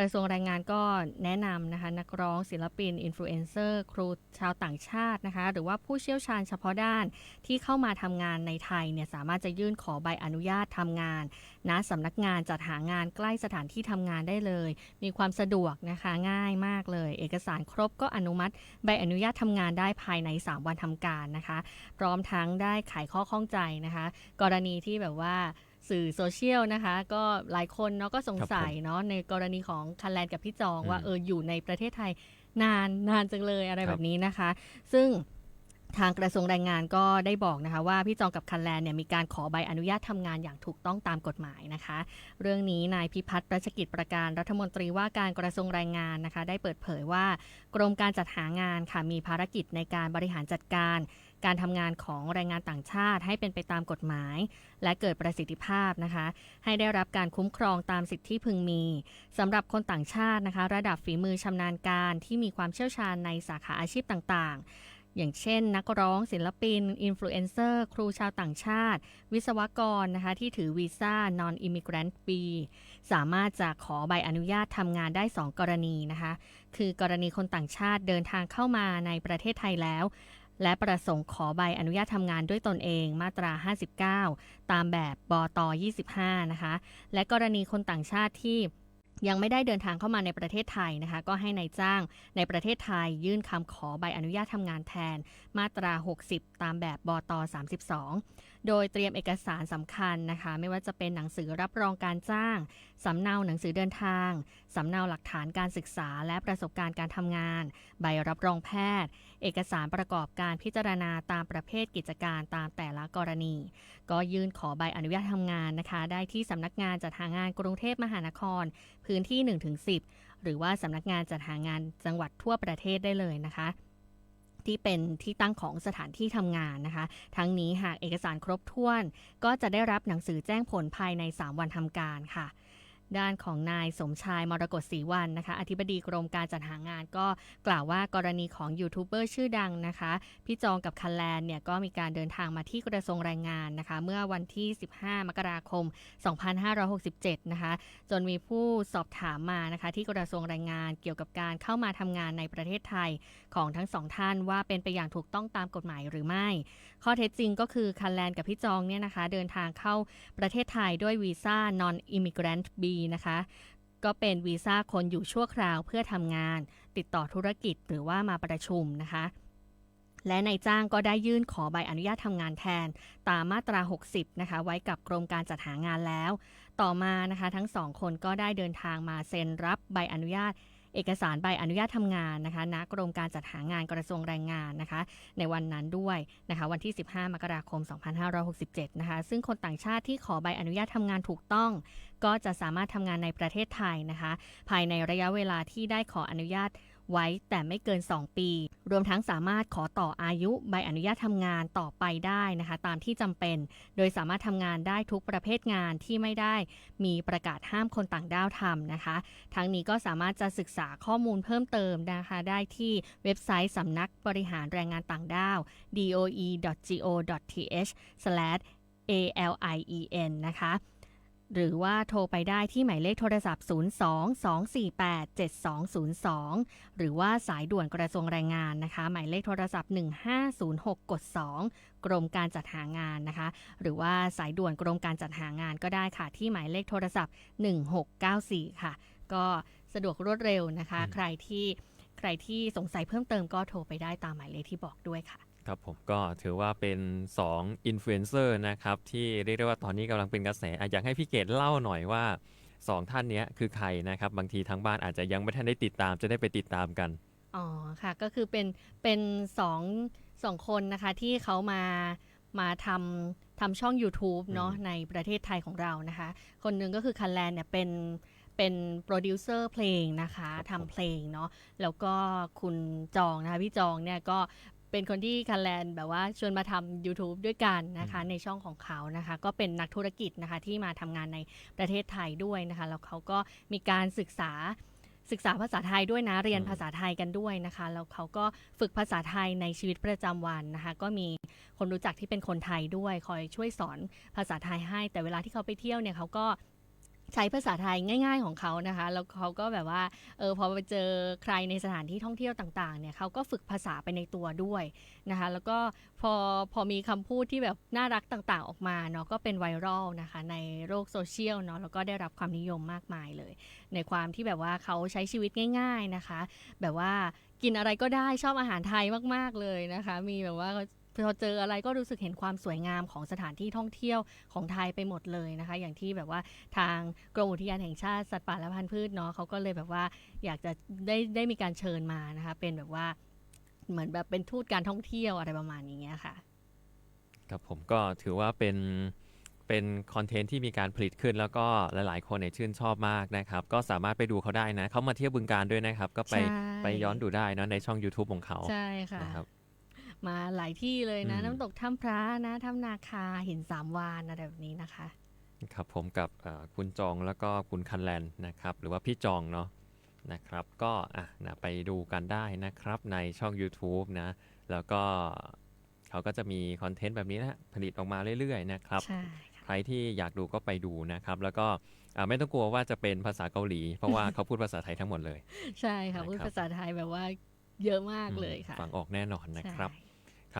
กระทรวงแรงงานก็แนะนำนะคะนักร้องศิลปิน อินฟลูเอนเซอร์ ครูชาวต่างชาตินะคะหรือว่าผู้เชี่ยวชาญเฉพาะด้านที่เข้ามาทำงานในไทยเนี่ยสามารถจะยื่นขอใบอนุญาตทำงานณสำนักงานจัดหางานใกล้สถานที่ทำงานได้เลย มีความสะดวกนะคะง่ายมากเลย เอกสารครบก็อนุมัติ ใบอนุญาตทำงานได้ภายใน 3 วันทำการนะคะ พร้อมทั้งได้ไขข้อข้องใจนะคะ กรณีที่แบบว่า สื่อโซเชียลนะคะ ก็หลายคนเนาะก็สงสัยเนาะในกรณีของคันแลนกับพี่จองว่าอืมเอออยู่ในประเทศไทยนานนานจังเลยอะไรครับแบบนี้นะคะ ซึ่งทางกระทรวงแรงงานก็ได้บอกนะคะว่าพี่จองกับคันแลนเนี่ยมีการขอใบอนุญาตทำงานอย่างถูกต้องตามกฎหมายนะคะ เรื่องนี้นายพิพัฒน์รัชกิจประการรัฐมนตรีว่าการกระทรวงแรงงานนะคะ ได้เปิดเผยว่ากรมการจัดหางานค่ะมีภารกิจในการบริหารจัดการ การทำงานของแรงงานต่างชาติให้เป็นไปตามกฎหมาย และเกิดประสิทธิภาพนะคะ ให้ได้รับการคุ้มครองตามสิทธิพึงมีสำหรับคนต่างชาตินะคะ ระดับฝีมือชำนาญการที่มีความเชี่ยวชาญในสาขาอาชีพต่างๆ อย่างเช่น นักร้องศิลปิน อินฟลูเอนเซอร์ ครูชาวต่างชาติ วิศวกรนะคะ ที่ถือวีซ่า non immigrant B สามารถจะขอใบอนุญาตทำงานได้ 2 กรณีนะคะ คือกรณีคนต่างชาติเดินทางเข้ามาในประเทศไทยแล้ว และประสงค์ขอใบอนุญาตทำงานด้วยตนเองมาตรา 59 ตามแบบบต25 นะคะ และกรณีคนต่างชาติที่ยังไม่ได้เดินทางเข้ามาในประเทศไทยนะคะ ก็ให้ในายจ้างในประเทศไทยยื่นคำขอใบอนุญาตทำงานแทน มาตรา 60 ตามแบบบต32 โดยเตรียมเอกสารสำคัญนะคะ ไม่ว่าจะเป็นหนังสือรับรองการจ้าง สำเนาหนังสือเดินทาง สำเนาหลักฐานการศึกษา และประสบการณ์การทำงาน ใบรับรองแพทย์ เอกสารประกอบการพิจารณาตามประเภทกิจการตามแต่ละกรณี ก็ยื่นขอใบอนุญาตทำงานนะคะ ได้ที่สำนักงานจัดหางานกรุงเทพมหานคร พื้นที่ 1-10 หรือว่าสำนักงานจัดหางานจังหวัดทั่วประเทศได้เลยนะคะ ที่เป็นที่ตั้งของสถานที่ทำงานนะคะ ทั้งนี้หากเอกสารครบถ้วน ก็จะได้รับหนังสือแจ้งผลภายใน 3 วันทำการค่ะ ด้านของนายสมชายมรกตศรีวันนะคะ อธิบดีกรมการจัดหางานก็กล่าวว่ากรณีของยูทูบเบอร์ชื่อดังนะคะ พี่จองกับคันแลนเนี่ยก็มีการเดินทางมาที่กระทรวงแรงงานนะคะ เมื่อวันที่ 15 มกราคม 2567 นะคะ จนมีผู้สอบถามมานะคะ ที่กระทรวงแรงงานเกี่ยวกับการเข้ามาทำงานในประเทศไทยของทั้งสองท่านว่าเป็นไปอย่างถูกต้องตามกฎหมายหรือไม่ ข้อเท็จจริงก็คือคันแลนกับพี่จองเนี่ยนะคะ เดินทางเข้าประเทศไทยด้วยวีซ่า non immigrant นะคะ ก็เป็นวีซ่าคนอยู่ชั่วคราวเพื่อทำงาน ติดต่อธุรกิจหรือว่ามาประชุมนะคะและนายจ้างก็ได้ยื่นขอใบอนุญาตทำงานแทน ตามมาตรา 60 นะคะ ไว้กับกรมการจัดหางานแล้ว ต่อมานะคะ ทั้งสองคนก็ได้เดินทางมาเซ็นรับใบอนุญาต เอกสารใบอนุญาตทำงานนะคะณกรมการจัดหางานกระทรวงแรงงานนะคะ ในวันนั้นด้วยนะคะวันที่ 15 มกราคม 2567 นะคะ ซึ่งคนต่างชาติที่ขอใบอนุญาตทำงานถูกต้อง ก็จะสามารถทำงานในประเทศไทยนะคะ ภายในระยะเวลาที่ได้ขออนุญาต ไว้แต่ไม่เกิน 2 ปี รวมทั้งสามารถขอต่ออายุใบอนุญาตทำงานต่อไปได้นะคะ ตามที่จำเป็น โดยสามารถทำงานได้ทุกประเภทงานที่ไม่ได้มีประกาศห้ามคนต่างด้าวทำนะคะ ทั้งนี้ก็สามารถจะศึกษาข้อมูลเพิ่มเติมนะคะ ได้ที่เว็บไซต์สำนักบริหารแรงงานต่างด้าว doe.go.th/alien นะคะ หรือว่าโทรไปได้ที่หมายเลขโทรศัพท์ 02-248-7202 หรือว่าสายด่วนกระทรวงแรงงานนะคะ หมายเลขโทรศัพท์ 1506 กด 2 กรมการจัดหางานนะคะ หรือว่าสายด่วนกรมการจัดหางานก็ได้ค่ะ ที่หมายเลขโทรศัพท์ 1694 ค่ะ ก็สะดวกรวดเร็วนะคะอืมใครที่ใครที่สงสัยเพิ่มเติมก็โทรไปได้ตามหมายเลขที่บอกด้วยค่ะ ครับผมก็ถือว่าเป็น2อินฟลูเอนเซอร์นะครับที่เรียกได้ว่าตอนนี้กำลังเป็นกระแสอะอยากให้พี่เกดเล่าหน่อยว่า 2 ท่านเนี้ยคือใครนะครับ บางทีทางบ้านอาจจะยังไม่ทันได้ติดตามจะได้ไปติดตามกัน อ๋อค่ะก็คือเป็นเป็นสองสองคนนะคะที่เขามามาทำทำช่อง YouTube เนาะอืมในประเทศไทยของเรานะคะ คนหนึ่งก็คือคันแลนเนี่ยเป็นเป็นโปรดิวเซอร์เพลงนะคะทำเพลงเนาะแล้วก็คุณจองนะคะพี่จองเนี่ยก็ เป็นคนที่คันแลนแบบว่าชวนมาทำ YouTube ด้วยกันนะคะในช่องของเขานะคะ ก็เป็นนักธุรกิจนะคะที่มาทำงานในประเทศไทยด้วยนะคะ แล้วเขาก็มีการศึกษาศึกษาภาษาไทยด้วยนะเรียนอืมภาษาไทยกันด้วยนะคะ แล้วเขาก็ฝึกภาษาไทยในชีวิตประจำวันนะคะ ก็มีคนรู้จักที่เป็นคนไทยด้วย คอยช่วยสอนภาษาไทยให้ แต่เวลาที่เขาไปเที่ยวเนี่ยเขาก็ ใช้ภาษาไทยง่าย ๆของเขานะคะ แล้วเขาก็แบบว่าเออพอไปเจอใครในสถานที่ท่องเที่ยวต่างๆเนี่ยเขาก็ฝึกภาษาไปในตัวด้วยนะคะ แล้วก็พอพอมีคำพูดที่แบบน่ารักต่างๆออกมาเนาะก็เป็นไวรัลนะคะในโลกโซเชียลเนาะแล้วก็ได้รับความนิยมมากมายเลย ในความที่แบบว่าเขาใช้ชีวิตง่าย ๆนะคะ แบบว่ากินอะไรก็ได้ชอบอาหารไทยมากๆเลยนะคะ มีแบบว่า พอเจออะไรก็รู้สึกเห็นความสวยงามของสถานที่ท่องเที่ยวของไทยไปหมดเลยนะคะ อย่างที่แบบว่าทางกรมอุทยานแห่งชาติสัตว์ป่าและพันธุ์พืชเนาะเขาก็เลยแบบว่าอยากจะได้ได้มีการเชิญมานะคะเป็นแบบว่าเหมือนแบบเป็นทูตการท่องเที่ยวอะไรประมาณนี้ค่ะครับผมก็ถือว่าเป็นเป็นคอนเทนต์ที่มีการผลิตขึ้นแล้วก็หลาย ๆ คนเนี่ยชื่นชอบมากนะครับ ก็สามารถไปดูเขาได้นะ เขามาเที่ยวบึงการด้วยนะครับ ก็ไปใช่ไปย้อนดูได้เนอะในช่อง YouTube ของเขาใช่ค่ะนะครับ มาหลายที่เลยนะอืมน้ำตกถ้ำพระนะถ้ำนาคาหินสามวานอะไรแบบนี้นะคะครับผมกับเอ่อคุณจองแล้วก็คุณคันแลนนะครับหรือว่าพี่จองเนาะนะครับก็อะนะไปดูกันได้นะครับในช่อง YouTube นะแล้วก็เขาก็จะมีคอนเทนต์แบบนี้นะผลิตออกมาเรื่อยๆนะครับใช่ค่ะใครที่อยากดูก็ไปดูนะครับ แล้วก็อ่าไม่ต้องกลัวว่าจะเป็นภาษาเกาหลี เพราะว่าเขาพูดภาษาไทยทั้งหมดเลย ใช่ค่ะนะครับพูดภาษาไทยแบบว่าเยอะมากเลยค่ะ ฟังออกแน่นอนนะครับใช่